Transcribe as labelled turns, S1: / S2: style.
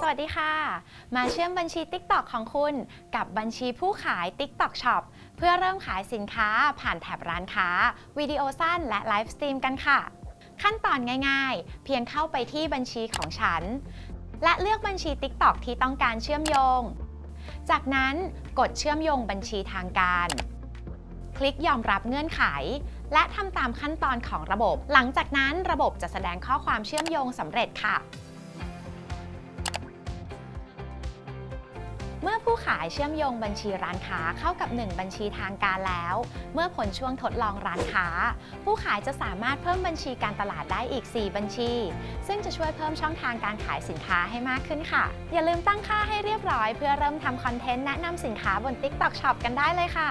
S1: สวัสดีค่ะ มาเชื่อมบัญชี TikTok ของคุณ กับบัญชีผู้ขาย TikTok Shop เพื่อเริ่มขายสินค้าผ่านแถบร้านค้า วิดีโอสั้นและไลฟ์สตรีมกันค่ะ ขั้นตอนง่ายๆ เพียงเข้าไปที่บัญชีของฉัน และเลือกบัญชี TikTok ที่ต้องการเชื่อมโยง จากนั้นกดเชื่อมโยงบัญชีทางการ คลิกยอมรับเงื่อนไข และทำตามขั้นตอนของระบบ หลังจากนั้นระบบจะแสดงข้อความเชื่อมโยงสำเร็จค่ะ เมื่อผู้ขายเชื่อมโยงบัญชีร้านค้าเข้ากับ 1 บัญชีทางการแล้ว เมื่อผลช่วงทดลองร้านค้า ผู้ขายจะสามารถเพิ่มบัญชีการตลาดได้อีก 4 บัญชี ซึ่งจะช่วยเพิ่มช่องทางการขายสินค้าให้มากขึ้นค่ะ อย่าลืมตั้งค่าให้เรียบร้อย เพื่อเริ่มทำคอนเทนต์แนะนำสินค้าบน TikTok Shop กันได้เลยค่ะ